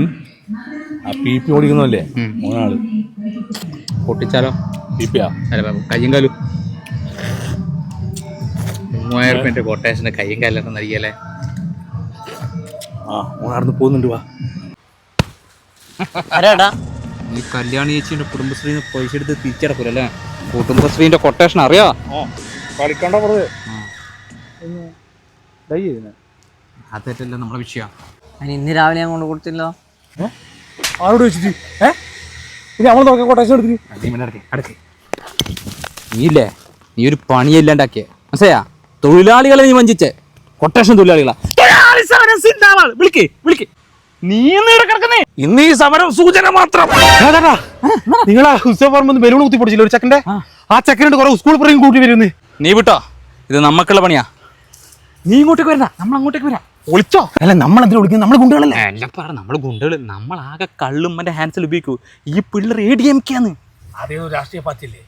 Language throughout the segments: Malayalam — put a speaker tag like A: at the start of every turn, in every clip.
A: ഉം? ആ പി പി ഓടിക്കുന്നല്ലേ മൂന്നാൾ
B: പൊട്ടിച്ചാലോ?
A: പി പിയാ
B: അല്ല ബാബു കയ്യും കാലും. മൂവായിരം റുപ്യന്റെ കൊട്ടേഷന്റെ കയ്യും കാലൊക്കെ നൽകിയല്ലേ?
A: ആ മൂന്നാർന്ന് പോകുന്നുണ്ട് വാ.
C: ആരാടാ?
B: ഈ കല്യാണി ചേച്ചിന്റെ കുടുംബശ്രീന്ന് പൈസ എടുത്ത് തിരിച്ചടക്കൂലല്ലേ? കുടുംബശ്രീന്റെ കൊട്ടേഷൻ അറിയാ?
A: കളിക്കണ്ട വെറുതെ.
B: അതല്ല നമ്മളെ വിഷയം.
C: അതിന് ഇന്ന് രാവിലെ ഞാൻ കൊണ്ട് കൊടുത്തില്ലോ
A: ആരോട് വെച്ചിട്ട് ഏ? ഇനി നോക്കാം കൊട്ടേഷൻ എടുത്തിട്ട്
B: നീയില്ലേ? നീ ഒരു പണിയല്ലാണ്ടാക്കിയ മനസ്സിലാ തൊഴിലാളികളെ നീ വഞ്ചിച്ചേ. കൊട്ടേഷൻ തൊഴിലാളികളാ. തൊഴിലാളി സമരം സിന്ദാബാദ്. വിളിക്ക് വിളിക്ക്. നീ കിടക്കുന്നേ.
A: ഇന്ന് ഈ സമരം സൂചന മാത്രം.
D: നിങ്ങളാ ഉത്സവ പറമ്പ് ബലൂൺ കുത്തി പൊടിച്ചില്ല ഒരു ചെക്കന്റെ? ആ. ചെക്കനുണ്ട് കുറെ സ്കൂൾ പറയും കൂട്ടി വരുന്നേ.
B: നീ വിട്ടോ? ഇത് നമുക്കുള്ള പണിയാ. നീ ഇങ്ങോട്ടേക്ക് വരുന്ന നമ്മൾ അങ്ങോട്ടേക്ക് വരാം.
D: ഒളിച്ചോ? അല്ല നമ്മൾ എന്തിനാ വിളിക്കുന്നത് നമ്മൾ ഗുണ്ടകളല്ലേ
B: എല്ലാം പറ. നമ്മൾ ഗുണ്ടകൾ നമ്മൾ ആകെ കള്ളും മറ്റേ ഹാൻസിൽ ഉപയോഗിക്കൂ. ഈ പിള്ളേർ എ ഡി എം കെ ആണ്
A: അതേ രാഷ്ട്രീയ പാർട്ടിയല്ലേ?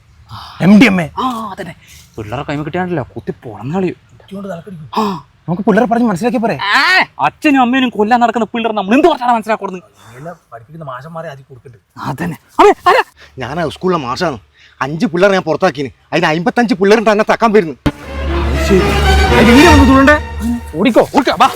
D: എം ഡി എം എ
B: ആ അതന്നെ. പിള്ളേരെ കൈമ കിട്ടിയാണല്ലോ. കുത്തി പൊളന്നളി ആ.
D: നമുക്ക് പിള്ളേരെ പറഞ്ഞ് മനസ്സിലാക്കി
B: പറയാം അച്ഛനും അമ്മേനും കൊല്ലാൻ നടക്കുന്ന പിള്ളേർ നമ്മൾ എന്ത് പറഞ്ഞാണ് മനസ്സിലാക്കുന്നത്
A: പഠിപ്പിക്കുന്ന മാഷന്മാരെ ആദ്യം കൊടുക്കണ്ട്.
B: അതന്നെ. അതെ അതെ.
D: ഞാൻ സ്കൂളിലെ മാഷാണ്. അഞ്ച് പിള്ളേർ ഞാൻ പുറത്താക്കിന്. അതിന് അമ്പത്തഞ്ച് പിള്ളേർ തന്നെ തക്കാൻ വരുന്നു.
A: ഓടിക്കോ
B: ഓടിക്കാ വാ.